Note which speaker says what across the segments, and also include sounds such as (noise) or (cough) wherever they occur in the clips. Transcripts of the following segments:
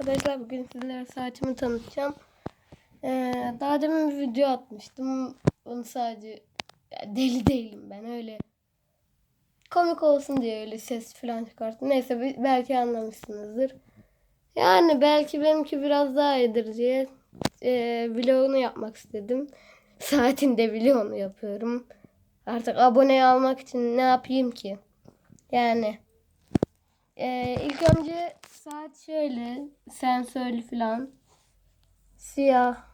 Speaker 1: arkadaşlar bugün sizlere saatimi tanıtacağım. Ee, daha demin bir video atmıştım. Onu sadece deli değilim ben öyle komik olsun diye öyle ses falan çıkarttım. Neyse be- belki anlamışsınızdır. Yani belki benimki biraz daha iyidir diye e, vlogunu yapmak istedim. (laughs) Saatinde vlogunu yapıyorum. Artık abone almak için ne yapayım ki? Yani ee, ilk önce saat şöyle sensörlü falan siyah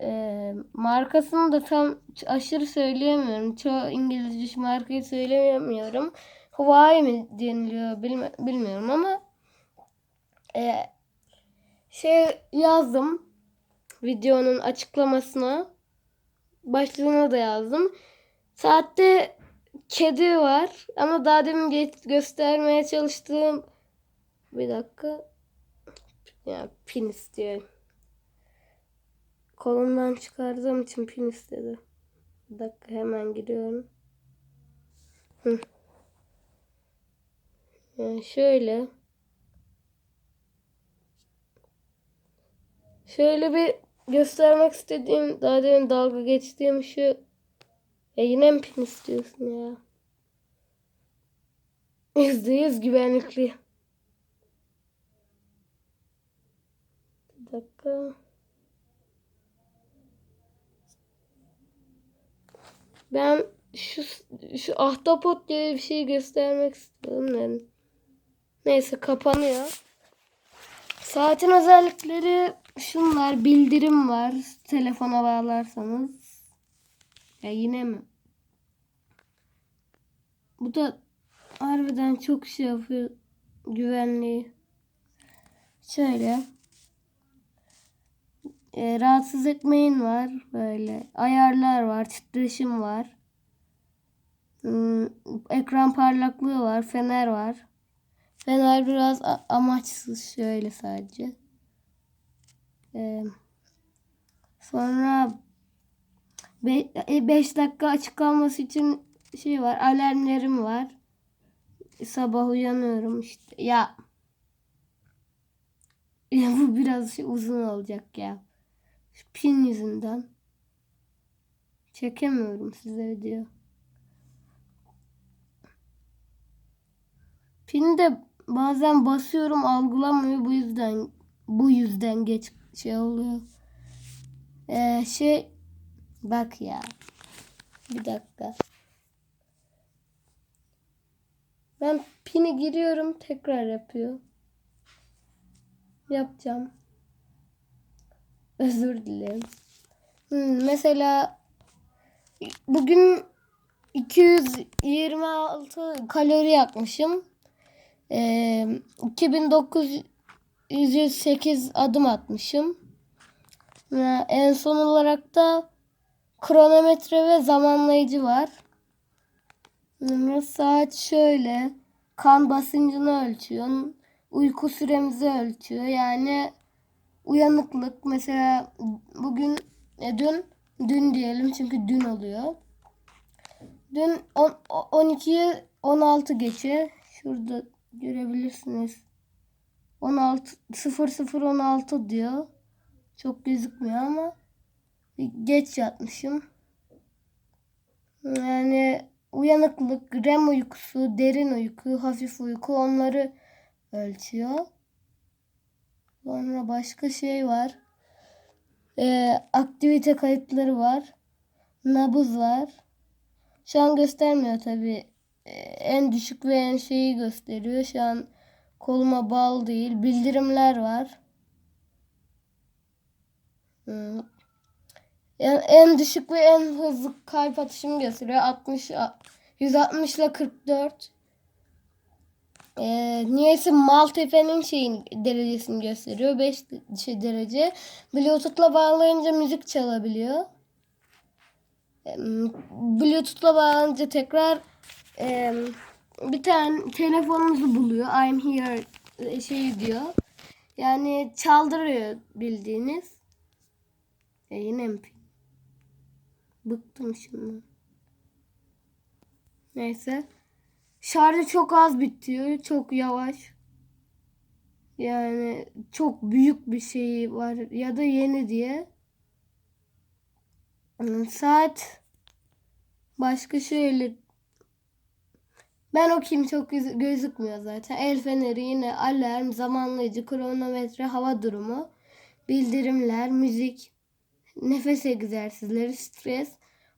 Speaker 1: Ee, markasını da tam aşırı söyleyemiyorum. Çoğu İngilizce markayı söyleyemiyorum. Huawei mi deniliyor bilme- bilmiyorum ama e, şey yazdım videonun açıklamasına başlığına da yazdım. Saatte kedi var ama daha demin göstermeye çalıştığım bir dakika ya pin istiyor. Kolumdan çıkardığım için pin istedi. Bir dakika hemen giriyorum. Hı. Yani şöyle. Şöyle bir göstermek istediğim daha demin dalga geçtiğim şu ya yine mi pin istiyorsun ya? Yüzde yüz güvenlikli. Bir dakika. Ben şu şu ahtapot diye bir şey göstermek istiyorum. Yani. Neyse kapanıyor. Saatin özellikleri şunlar. Bildirim var. Telefona bağlarsanız. Ya yine mi? Bu da harbiden çok şey yapıyor. Güvenliği. Şöyle. E, rahatsız etmeyin var. Böyle. Ayarlar var. Titreşim var. Hmm, ekran parlaklığı var. Fener var. Fener biraz amaçsız. Şöyle sadece. E, sonra 5 dakika açık kalması için şey var. Alarmlarım var. Sabah uyanıyorum işte. Ya (laughs) ya bu biraz şey uzun olacak ya. Şu pin yüzünden. Çekemiyorum size video. Pini de bazen basıyorum algılamıyor bu yüzden bu yüzden geç şey oluyor. Ee, şey bak ya. Bir dakika. Ben pini giriyorum tekrar yapıyor. Yapacağım. Özür dilerim. Hmm, mesela bugün 226 kalori yakmışım. Ee, 2908 adım atmışım. Ve en son olarak da kronometre ve zamanlayıcı var. Saat şöyle. Kan basıncını ölçüyor. Uyku süremizi ölçüyor. Yani uyanıklık mesela bugün e, dün dün diyelim çünkü dün oluyor. Dün 12'ye 16 geçe şurada görebilirsiniz. 16 0016 diyor. Çok gözükmüyor ama geç yatmışım. Yani uyanıklık, REM uykusu, derin uyku, hafif uyku onları ölçüyor. Sonra başka şey var. Ee, aktivite kayıtları var. Nabız var. Şu an göstermiyor tabi. en düşük ve en şeyi gösteriyor. Şu an koluma bağlı değil. Bildirimler var. Hmm. En, en düşük ve en hızlı kalp atışımı gösteriyor. 60 160 ile 44. Ee, niyeyse Maltepe'nin şeyin derecesini gösteriyor. 5 şey derece. Bluetooth'la bağlayınca müzik çalabiliyor. Ee, Bluetooth'la bağlanınca tekrar e, bir tane telefonunuzu buluyor. I'm here şey diyor. Yani çaldırıyor bildiğiniz. E yine mi? Bıktım şimdi. Neyse. Şarjı çok az bitiyor. Çok yavaş. Yani çok büyük bir şey var ya da yeni diye. Hmm, Saat başka şöyle ben okuyayım çok göz- gözükmüyor zaten. El feneri yine alarm, zamanlayıcı, kronometre, hava durumu, bildirimler, müzik, nefes egzersizleri, stres,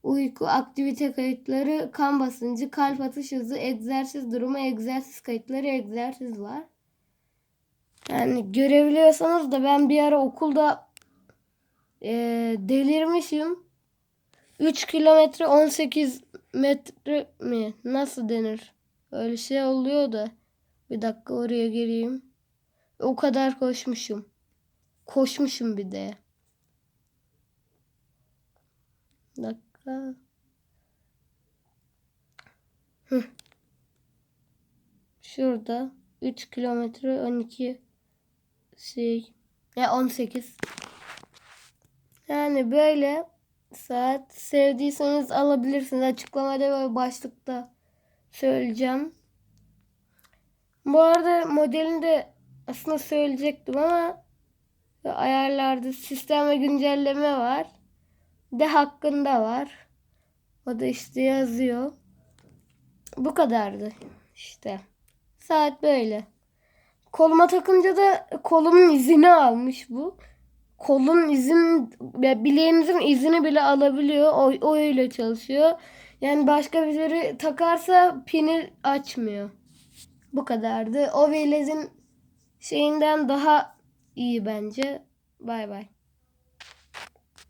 Speaker 1: uyku, aktivite kayıtları, kan basıncı, kalp atış hızı, egzersiz durumu, egzersiz kayıtları, egzersiz var. Yani görebiliyorsanız da ben bir ara okulda eee, delirmişim. 3 kilometre 18 metre mi? Nasıl denir? Öyle şey oluyor da. Bir dakika oraya gireyim. O kadar koşmuşum. Koşmuşum bir de. Bir dakika. Şurada 3 kilometre 12 şey ya 18. Yani böyle saat sevdiyseniz alabilirsiniz. Açıklamada ve başlıkta söyleyeceğim. Bu arada modelini de aslında söyleyecektim ama ayarlarda sistem ve güncelleme var. De hakkında var. O da işte yazıyor. Bu kadardı işte. Saat böyle. Koluma takınca da kolumun izini almış bu. Kolun izin, ya bileğinizin izini bile alabiliyor. O, o öyle çalışıyor. Yani başka birileri takarsa pini açmıyor. Bu kadardı. O velezin şeyinden daha iyi bence. Bay bay.